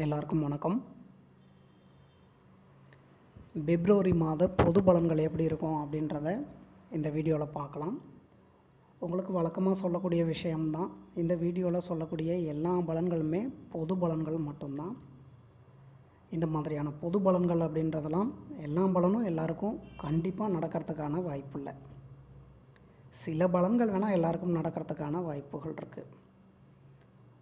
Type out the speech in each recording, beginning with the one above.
எல்லாருக்கும் வணக்கம். பிப்ரவரி மாத பொது பலன்கள் எப்படி இருக்கும் அப்படின்றத இந்த வீடியோவில் பார்க்கலாம். உங்களுக்கு வழக்கமாக சொல்லக்கூடிய விஷயம்தான். இந்த வீடியோவில் சொல்லக்கூடிய எல்லா பலன்களுமே பொது பலன்கள் மட்டும்தான். இந்த மாதிரியான பொது பலன்கள் அப்படின்றதெல்லாம் எல்லா பலனும் எல்லாருக்கும் கண்டிப்பாக நடக்கிறதுக்கான வாய்ப்பு இல்லை. சில பலன்கள் வேணால் எல்லாருக்கும் நடக்கிறதுக்கான வாய்ப்புகள் இருக்குது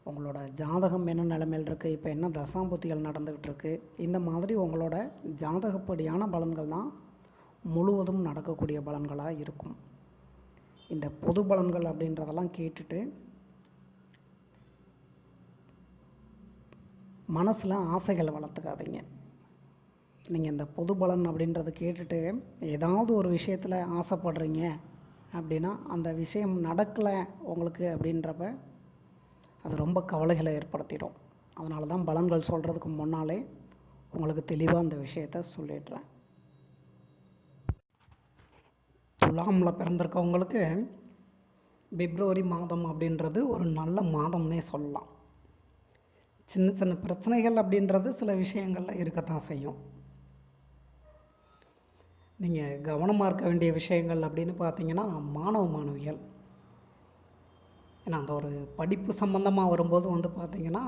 உங்களோட ஜாதகம் என்ன நிலைமையில் இருக்குது இப்போ என்ன தசாம்புத்திகள் நடந்துக்கிட்டு இருக்குது இந்த மாதிரி உங்களோட ஜாதகப்படியான பலன்கள் தான் முழுவதும் நடக்கக்கூடிய பலன்களாக இருக்கும். இந்த பொது பலன்கள் அப்படின்றதெல்லாம் கேட்டுட்டு மனசில் ஆசைகளை வளர்த்துக்காதீங்க. நீங்கள் இந்த பொது பலன் அப்படின்றத கேட்டுட்டு ஏதாவது ஒரு விஷயத்தில் ஆசைப்படுறீங்க அப்படின்னா அந்த விஷயம் நடக்கலை உங்களுக்கு அப்படின்றப்ப அது ரொம்ப கவலைகளை ஏற்படுத்திடும். அதனால தான் பலன்கள் சொல்கிறதுக்கு முன்னாலே உங்களுக்கு தெளிவாக அந்த விஷயத்த சொல்லிடுறேன். துலாமில் பிறந்திருக்கவங்களுக்கு பிப்ரவரி மாதம் அப்படின்றது ஒரு நல்ல மாதம்னே சொல்லலாம். சின்ன சின்ன பிரச்சனைகள் அப்படின்றது சில விஷயங்களில் இருக்கத்தான் செய்யும். நீங்கள் கவனமாக இருக்க வேண்டிய விஷயங்கள் அப்படின்னு பார்த்தீங்கன்னா மாணவ மாணவிகள். அந்த ஒரு படிப்பு சம்மந்தமாக வரும்போது வந்து பார்த்திங்கன்னா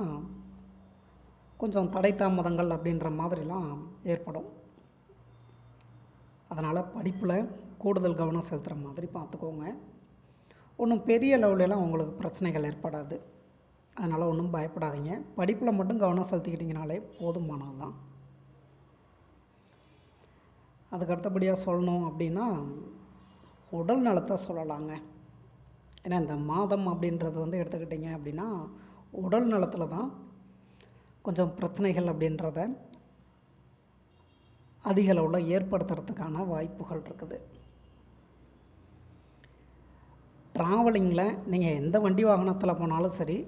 கொஞ்சம் தடை தாமதங்கள் அப்படின்ற மாதிரிலாம் ஏற்படும். அதனால் படிப்பில் கூடுதல் கவனம் செலுத்துகிற மாதிரி பார்த்துக்கோங்க ஒன்றும் பெரிய லெவலெலாம் உங்களுக்கு பிரச்சனைகள் ஏற்படாது. அதனால் ஒன்றும் பயப்படாதீங்க. படிப்பில் மட்டும் கவனம் செலுத்திக்கிட்டிங்கனாலே போதுமானது தான். அதுக்கு அடுத்தபடியாக சொல்லணும் அப்படின்னா உடல் நலத்தை சொல்லலாங்க. ஏன்னா இந்த மாதம் அப்படின்றது வந்து எடுத்துக்கிட்டிங்க அப்படின்னா உடல் நலத்தில் தான் கொஞ்சம் பிரச்சனைகள் அப்படின்றத அதிக அளவில் ஏற்படுத்துறதுக்கான வாய்ப்புகள் இருக்குது. ட்ராவலிங்கில் நீங்கள் எந்த வண்டி வாகனத்தில் போனாலும் சரி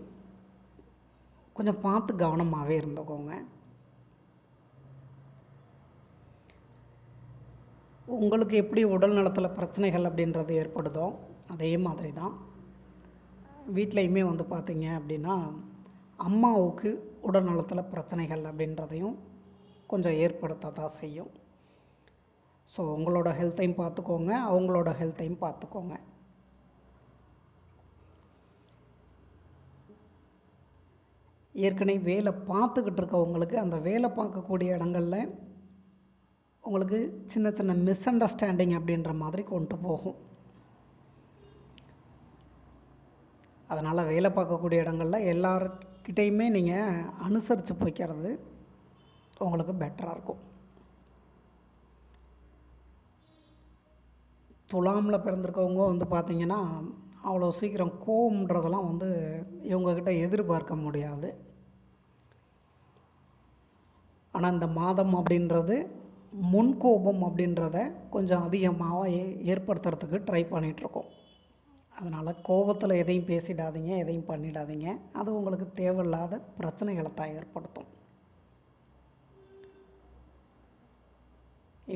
கொஞ்சம் பார்த்து கவனமாகவே இருந்துக்கோங்க. உங்களுக்கு எப்படி உடல் நலத்தில் பிரச்சனைகள் அப்படின்றது ஏற்படுதோ அதே மாதிரி தான் வீட்லேயுமே வந்து பார்த்தீங்க அப்படின்னா அம்மாவுக்கு உடல் நலத்தில் பிரச்சனைகள் அப்படின்றதையும் கொஞ்சம் ஏற்படுத்த தான் செய்யும். ஸோ உங்களோட ஹெல்த்தையும் பார்த்துக்கோங்க அவங்களோட ஹெல்த்தையும் பார்த்துக்கோங்க ஏற்கனவே வேலை பார்த்துக்கிட்டு இருக்கவங்களுக்கு அந்த வேலை பார்க்கக்கூடிய இடங்களில் உங்களுக்கு சின்ன சின்ன மிஸ் அண்டர்ஸ்டாண்டிங் அப்படின்ற மாதிரி கொண்டு போகும். அதனால் வேலை பார்க்கக்கூடிய இடங்களில் எல்லார்கிட்டையுமே நீங்கள் அனுசரித்து போய்க்கிறது உங்களுக்கு பெட்டராக இருக்கும். துலாமில் பிறந்திருக்கவங்க வந்து பார்த்திங்கன்னா அவ்வளோ சீக்கிரம் கோவம்ன்றதெல்லாம் வந்து இவங்கக்கிட்ட எதிர்பார்க்க முடியாது. ஆனால் இந்த மாதம் அப்படின்றது முன்கோபம் அப்படின்றத கொஞ்சம் அதிகமாக ஏ ஏற்படுத்துறதுக்கு ட்ரை பண்ணிகிட்ருக்கோம் அதனால் கோபத்தில் எதையும் பேசிடாதீங்க எதையும் பண்ணிடாதீங்க. அது உங்களுக்கு தேவையில்லாத பிரச்சனைகளை தான் ஏற்படுத்தும்.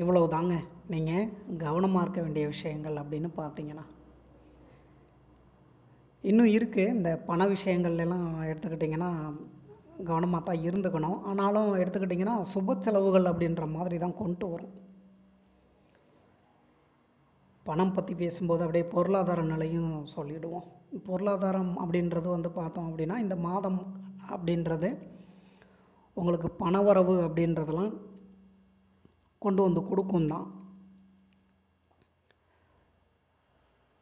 இவ்வளவு தாங்க நீங்கள் கவனமாக இருக்க வேண்டிய விஷயங்கள் அப்படின்னு பார்த்தீங்கன்னா இன்னும் இருக்குது இந்த பண விஷயங்கள்லாம் எடுத்துக்கிட்டிங்கன்னா கவனமாக தான் இருந்துக்கணும். ஆனாலும் எடுத்துக்கிட்டிங்கன்னா சுப செலவுகள் அப்படின்ற மாதிரி தான் கொண்டு வரும். பணம் பற்றி பேசும்போது அப்படியே பொருளாதார நிலையும் சொல்லிவிடுவோம் பொருளாதாரம் அப்படின்றது வந்து பார்த்தோம் அப்படின்னா இந்த மாதம் அப்படின்றது உங்களுக்கு பணவரவு அப்படின்றதெல்லாம் கொண்டு வந்து கொடுக்கும் தான்.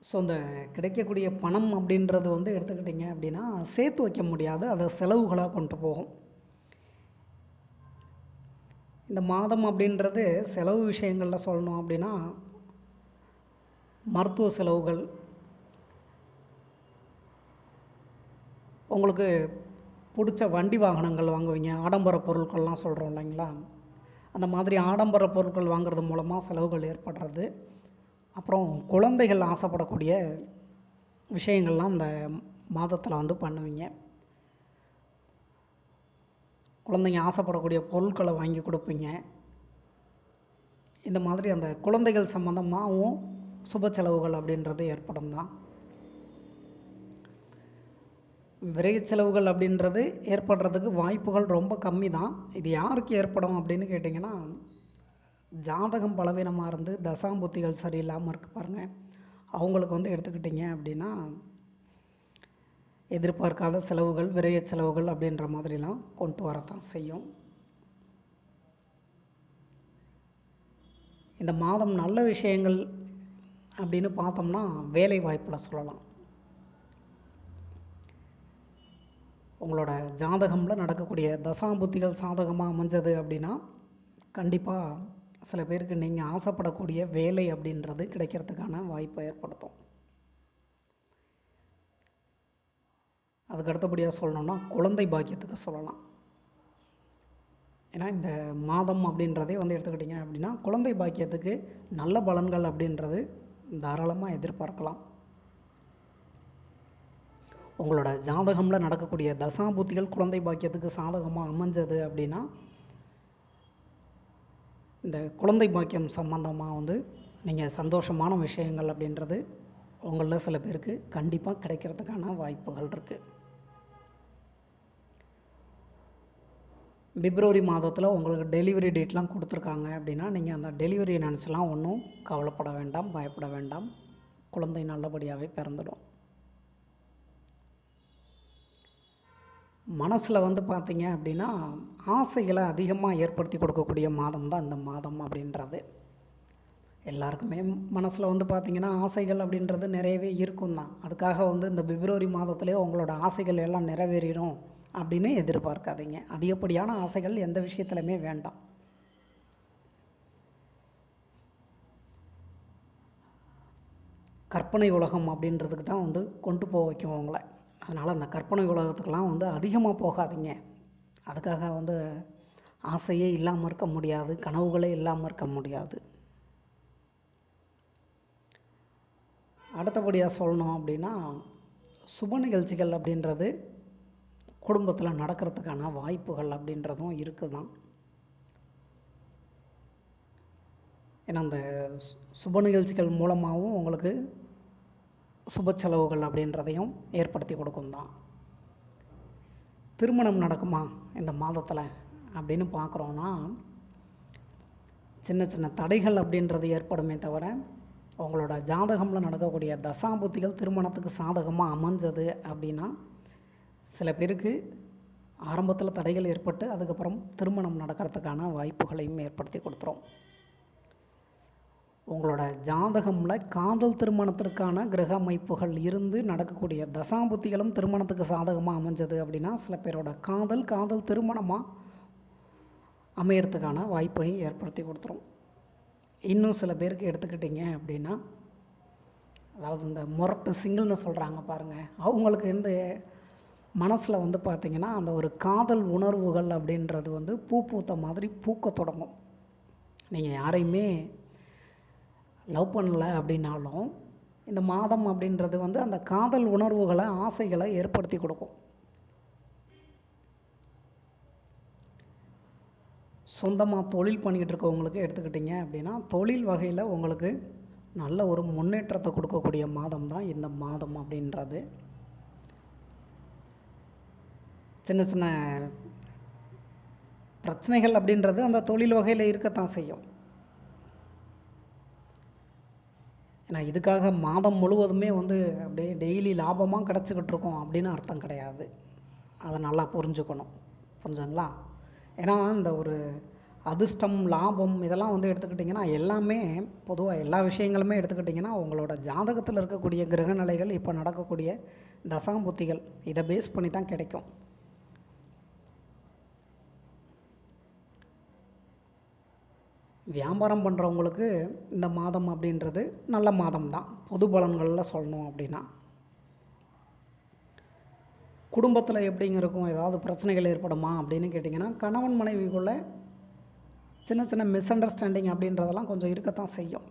ஸோ இந்த கிடைக்கக்கூடிய பணம் அப்படின்றது வந்து எடுத்துக்கிட்டிங்க அப்படின்னா சேர்த்து வைக்க முடியாது. அதை செலவுகளாக கொண்டு போகும். இந்த மாதம் அப்படின்றது செலவு விஷயங்களில் சொல்லணும் அப்படின்னா மருத்துவ செலவுகள். உங்களுக்கு பிடிச்ச வண்டி வாகனங்கள் வாங்குவீங்க ஆடம்பர பொருட்கள்லாம் சொல்கிறோம் இல்லைங்களா? அந்த மாதிரி ஆடம்பர பொருட்கள் வாங்குறது மூலமாக செலவுகள் ஏற்படுறது. அப்புறம் குழந்தைகள் ஆசைப்படக்கூடிய விஷயங்கள்லாம் அந்த மாதத்தில் வந்து பண்ணுவீங்க. குழந்தைங்க ஆசைப்படக்கூடிய பொருட்களை வாங்கி கொடுப்பீங்க. இந்த மாதிரி அந்த குழந்தைகள் சம்மந்தமாகவும் விரைவு செலவுகள் அப்படின்றது ஏற்படுறதுக்கு வாய்ப்புகள் ரொம்ப கம்மி தான் இது யாருக்கு ஏற்படும் அப்படின்னு கேட்டிங்கன்னா ஜாதகம் பலவீனமாக இருந்து தசாம்புத்திகள் சரியில்லாமல் இருக்கு பாருங்கள் அவங்களுக்கு வந்து எடுத்துக்கிட்டிங்க அப்படின்னா எதிர்பார்க்காத செலவுகள் விரைய செலவுகள் அப்படின்ற மாதிரிலாம் கொண்டு வரத்தான் செய்யும். இந்த மாதம் நல்ல விஷயங்கள் அப்படின்னு பார்த்தோம்னா வேலை வாய்ப்பில் சொல்லலாம். உங்களோட ஜாதகமில் நடக்கக்கூடிய தசாம்புத்திகள் சாதகமாக அமைஞ்சது அப்படின்னா கண்டிப்பாக சில பேருக்கு நீங்கள் ஆசைப்படக்கூடிய வேலை அப்படின்றது கிடைக்கிறதுக்கான வாய்ப்பை ஏற்படுத்தும். அதுக்கு அடுத்தபடியாக சொல்லணும்னா குழந்தை பாக்கியத்துக்கு சொல்லலாம். ஏன்னா இந்த மாதம் அப்படின்றதே வந்து எடுத்துக்கிட்டிங்க அப்படின்னா குழந்தை பாக்கியத்துக்கு நல்ல பலன்கள் அப்படின்றது தாராளமாக எதிர்பார்க்கலாம். உங்களோட ஜாதகமில் நடக்கக்கூடிய தசாபூத்திகள் குழந்தை பாக்கியத்துக்கு சாதகமாக அமைஞ்சது அப்படின்னா இந்த குழந்தை பாக்கியம் சம்பந்தமாக வந்து நீங்கள் சந்தோஷமான விஷயங்கள் அப்படின்றது உங்களில் சில பேருக்கு கண்டிப்பாக கிடைக்கிறதுக்கான வாய்ப்புகள் இருக்குது பிப்ரவரி மாதத்தில் உங்களுக்கு டெலிவரி டேட்லாம் கொடுத்துருக்காங்க அப்படின்னா நீங்கள் அந்த டெலிவரி நினச்சிலாம் ஒன்றும் கவலைப்பட வேண்டாம் பயப்பட வேண்டாம். குழந்தை நல்லபடியாகவே பிறந்துடும். மனசில் வந்து பார்த்தீங்க அப்படின்னா ஆசைகளை அதிகமாக ஏற்படுத்தி கொடுக்கக்கூடிய மாதம் தான் இந்த மாதம் அப்படின்றது. எல்லாருக்குமே மனசில் வந்து பார்த்தீங்கன்னா ஆசைகள் அப்படின்றது நிறையவே இருக்கும் தான் அதுக்காக வந்து இந்த பிப்ரவரி மாதத்துலேயே உங்களோட ஆசைகள் எல்லாம் நிறைவேறிடும் அப்படின்னு எதிர்பார்க்காதீங்க. அதிகப்படியான ஆசைகள் எந்த விஷயத்துலையுமே வேண்டாம். கற்பனை உலகம் அப்படின்றதுக்கு தான் வந்து கொண்டு போக வைக்கும் உங்களை அதனால் அந்த கற்பனை உலகத்துக்கெலாம் வந்து அதிகமாக போகாதீங்க. அதுக்காக வந்து ஆசையே இல்லாமல் இருக்க முடியாது. கனவுகளே இல்லாமல் இருக்க முடியாது. அடுத்தபடியாக சொல்லணும் அப்படின்னா சுப நிகழ்ச்சிகள் அப்படின்றது குடும்பத்தில் நடக்கிறதுக்கான வாய்ப்புகள் அப்படின்றதும் இருக்குது தான் ஏன்னா அந்த சுப நிகழ்ச்சிகள் மூலமாகவும் உங்களுக்கு சுப செலவுகள் அப்படின்றதையும் ஏற்படுத்தி கொடுக்கும் தான் திருமணம் நடக்குமா இந்த மாதத்தில் அப்படின்னு பார்க்குறோன்னா சின்ன சின்ன தடைகள் அப்படின்றது ஏற்படுமே தவிர உங்களோட ஜாதகமில் நடக்கக்கூடிய தசாபுத்திகள் திருமணத்துக்கு சாதகமாக அமைஞ்சது அப்படின்னா சில பேருக்கு ஆரம்பத்தில் தடைகள் ஏற்பட்டு அதுக்கப்புறம் திருமணம் நடக்கிறதுக்கான வாய்ப்புகளையும் ஏற்படுத்தி கொடுத்துரும். உங்களோட ஜாதகமில் காதல் திருமணத்திற்கான கிரக அமைப்புகள் இருந்து நடக்கக்கூடிய தசாபுத்திகளும் திருமணத்துக்கு சாதகமாக அமைஞ்சது அப்படின்னா சில பேரோட காதல் காதல் திருமணமாக அமையறதுக்கான வாய்ப்பையும் ஏற்படுத்தி கொடுத்துரும். இன்னும் சில பேருக்கு எடுத்துக்கிட்டிங்க அப்படின்னா அதாவது இந்த முரட்டு சிங்கிள்னு சொல்கிறாங்க பாருங்கள் அவங்களுக்கு இந்த மனசில் வந்து பார்த்திங்கன்னா அந்த ஒரு காதல் உணர்வுகள் அப்படின்றது வந்து பூ பூத்த மாதிரி பூக்க தொடங்கும். நீங்கள் யாரையுமே லவ் பண்ணல அப்படின்னாலும் இந்த மாதம் அப்படின்றது வந்து அந்த காதல் உணர்வுகளை ஆசைகளை ஏற்படுத்தி கொடுக்கும். சொந்தமாக தொழில் பண்ணிக்கிட்டு இருக்கவங்களுக்கு எடுத்துக்கிட்டிங்க அப்படின்னா தொழில் வகையில் உங்களுக்கு நல்ல ஒரு முன்னேற்றத்தை கொடுக்கக்கூடிய மாதம் தான் இந்த மாதம் அப்படின்றது. சின்ன சின்ன பிரச்சனைகள் அப்படின்றது அந்த தொழில் வகையில் இருக்கத்தான் செய்யும். ஏன்னா இதுக்காக மாதம் முழுவதுமே வந்து அப்படியே டெய்லி லாபமாக கிடச்சிக்கிட்டு இருக்கோம் அப்படின்னு அர்த்தம் கிடையாது. அதை நல்லா புரிஞ்சுக்கணும். புரிஞ்சுங்களா ஏன்னா இந்த ஒரு அதிர்ஷ்டம் லாபம் இதெல்லாம் வந்து எடுத்துக்கிட்டிங்கன்னா எல்லாமே பொதுவாக எல்லா விஷயங்களுமே எடுத்துக்கிட்டிங்கன்னா உங்களோட ஜாதகத்தில் இருக்கக்கூடிய கிரகநிலைகள் இப்போ நடக்கக்கூடிய தசாம்புத்திகள் இதை பேஸ் பண்ணி தான் கிடைக்கும். வியாபாரம் பண்ணுறவங்களுக்கு இந்த மாதம் அப்படின்றது நல்ல மாதம் தான் பொது பலன்களில் சொல்லணும் அப்படின்னா. குடும்பத்தில் எப்படிங்க இருக்கும்? ஏதாவது பிரச்சனைகள் ஏற்படுமா அப்படின்னு கேட்டிங்கன்னா கணவன் மனைவிக்குள்ள சின்ன சின்ன மிஸ் அண்டர்ஸ்டாண்டிங் அப்படின்றதெல்லாம் கொஞ்சம் இருக்கத்தான் செய்யும்.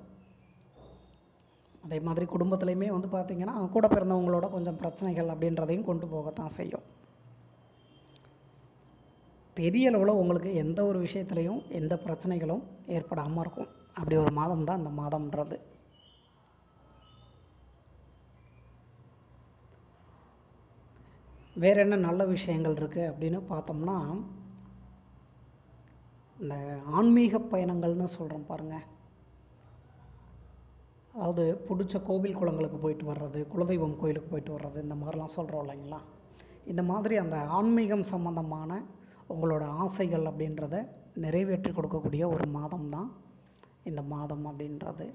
அதே மாதிரி குடும்பத்துலேயுமே வந்து பார்த்திங்கன்னா கூட பிறந்தவங்களோட கொஞ்சம் பிரச்சனைகள் அப்படின்றதையும் கொண்டு போகத்தான் செய்யும். பெரிய அளவில் உங்களுக்கு எந்த ஒரு விஷயத்துலையும் எந்த பிரச்சனைகளும் ஏற்படாமல் இருக்கும். அப்படி ஒரு மாதம் தான் அந்த மாதம்ன்றது. வேறு என்ன நல்ல விஷயங்கள் இருக்குது அப்படின்னு பார்த்தோம்னா இந்த ஆன்மீக பயணங்கள்னு சொல்கிறோம் பாருங்கள் அதாவது பிடிச்ச கோவில் குளங்களுக்கு போயிட்டு வர்றது குலதெய்வம் கோயிலுக்கு போயிட்டு வர்றது இந்த மாதிரிலாம் சொல்கிறோம் இல்லைங்களா? இந்த மாதிரி அந்த ஆன்மீகம் சம்மந்தமான உங்களோட ஆசைகள் அப்படின்றத நிறைவேற்றி கொடுக்கக்கூடிய ஒரு மாதம் தான் இந்த மாதம் அப்படின்றது.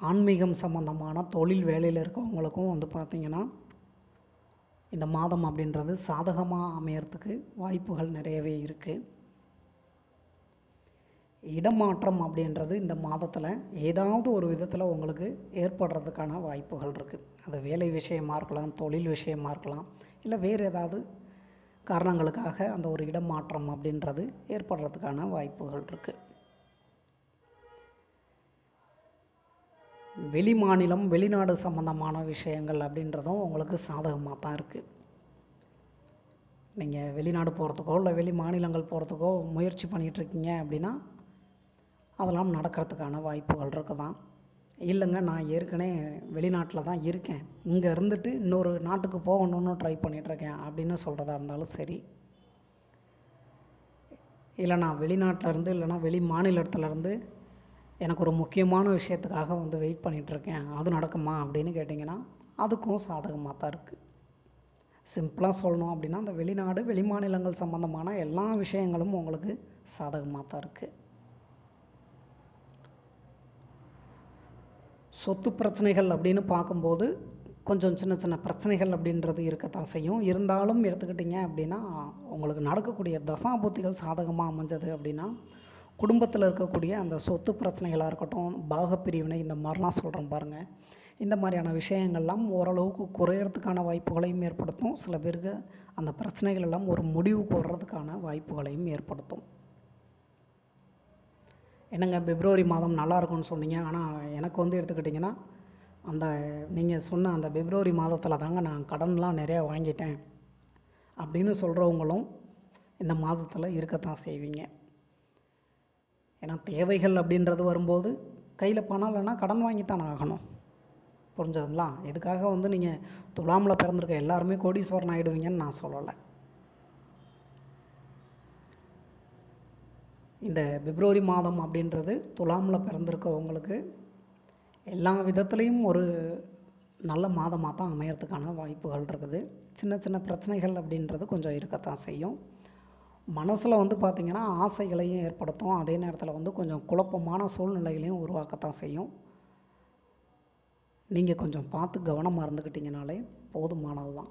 ஆன்மீகம் சம்பந்தமான தொழில் வேலையில் இருக்கவங்களுக்கும் வந்து பார்த்திங்கன்னா இந்த மாதம் அப்படின்றது சாதகமாக அமையறதுக்கு வாய்ப்புகள் நிறையவே இருக்குது இடமாற்றம் அப்படின்றது இந்த மாதத்தில் ஏதாவது ஒரு விதத்தில் உங்களுக்கு ஏற்படுறதுக்கான வாய்ப்புகள் இருக்குது அது வேலை விஷயமா இருக்கலாம் தொழில் விஷயமா இருக்கலாம் இல்லை வேறு ஏதாவது காரணங்களுக்காக அந்த ஒரு இடம் மாற்றம் அப்படின்றது ஏற்படுறதுக்கான வாய்ப்புகள் இருக்குது வெளி மாநிலம் வெளிநாடு சம்மந்தமான விஷயங்கள் அப்படின்றதும் உங்களுக்கு சாதகமாக தான் இருக்குது நீங்கள் வெளிநாடு போகிறதுக்கோ இல்லை வெளி மாநிலங்கள் போகிறதுக்கோ முயற்சி பண்ணிகிட்ருக்கீங்க அப்படின்னா அதெல்லாம் நடக்கிறதுக்கான வாய்ப்புகள் இருக்குது தான் இல்லைங்க நான் ஏற்கனவே வெளிநாட்டில் தான் இருக்கேன். இங்கே இருந்துட்டு இன்னொரு நாட்டுக்கு போகணுன்னு ட்ரை பண்ணிகிட்ருக்கேன் அப்படின்னு சொல்கிறதா இருந்தாலும் சரி. இல்லை நான் வெளிநாட்டிலேருந்து இல்லைன்னா இல்லைனா வெளி மாநிலத்திலேருந்து எனக்கு ஒரு முக்கியமான விஷயத்துக்காக வந்து வெயிட் பண்ணிகிட்ருக்கேன் அது நடக்குமா அப்படின்னு கேட்டிங்கன்னா அதுக்கும் சாதகமாக தான் இருக்குது சிம்பிளாக சொல்லணும் அப்படின்னா அந்த வெளிநாடு வெளிமாநிலங்கள் சம்மந்தமான எல்லா விஷயங்களும் உங்களுக்கு சாதகமாக தான் இருக்குது சொத்து பிரச்சனைகள் அப்படின்னு பார்க்கும்போது கொஞ்சம் சின்ன சின்ன பிரச்சனைகள் அப்படின்றது இருக்கத்தான் செய்யும். இருந்தாலும் எடுத்துக்கிட்டிங்க அப்படின்னா உங்களுக்கு நடக்கக்கூடிய தசாபூத்திகள் சாதகமாக அமைஞ்சது அப்படின்னா குடும்பத்தில் இருக்கக்கூடிய அந்த சொத்து பிரச்சனைகளாக இருக்கட்டும் பாகப்பிரிவினை இந்த மாதிரிலாம் சொல்கிறோம் பாருங்கள் இந்த மாதிரியான விஷயங்கள்லாம் ஓரளவுக்கு குறையிறதுக்கான வாய்ப்புகளையும் ஏற்படுத்தும். சில பேருக்கு அந்த பிரச்சனைகள் எல்லாம் ஒரு முடிவுக்கு வர்றதுக்கான வாய்ப்புகளையும் ஏற்படுத்தும். என்னங்க பிப்ரவரி மாதம் நல்லா இருக்கும்னு சொன்னீங்க. ஆனால் எனக்கு வந்து எடுத்துக்கிட்டிங்கன்னா அந்த நீங்கள் சொன்ன அந்த பிப்ரவரி மாதத்தில் தாங்க நான் கடன்லாம் நிறையா வாங்கிட்டேன். அப்படின்னு சொல்கிறவங்களும் இந்த மாதத்தில் இருக்கத்தான் செய்வீங்க. ஏன்னா தேவைகள் அப்படின்றது வரும்போது கையில் பணம் இல்லைன்னா கடன் வாங்கித்தான் ஆகணும். புரிஞ்சதுங்களா? இதுக்காக வந்து நீங்கள் துலாமில் பிறந்திருக்க எல்லாருமே கோடீஸ்வரன் ஆகிடுவீங்கன்னு நான் சொல்லலை. இந்த பிப்ரவரி மாதம் அப்படின்றது துலாமில் பிறந்திருக்கவங்களுக்கு எல்லா விதத்துலேயும் ஒரு நல்ல மாதமாக தான் அமையறதுக்கான வாய்ப்புகள் இருக்குது. சின்ன சின்ன பிரச்சனைகள் அப்படின்றது கொஞ்சம் இருக்கத்தான் செய்யும். மனசில் வந்து பார்த்திங்கன்னா ஆசைகளையும் ஏற்படுத்தும். அதே நேரத்தில் வந்து கொஞ்சம் குழப்பமான சூழ்நிலைகளையும் உருவாக்கத்தான் செய்யும். நீங்கள் கொஞ்சம் பார்த்து கவனமாக இருந்துக்கிட்டிங்கனாலே போதுமானது தான்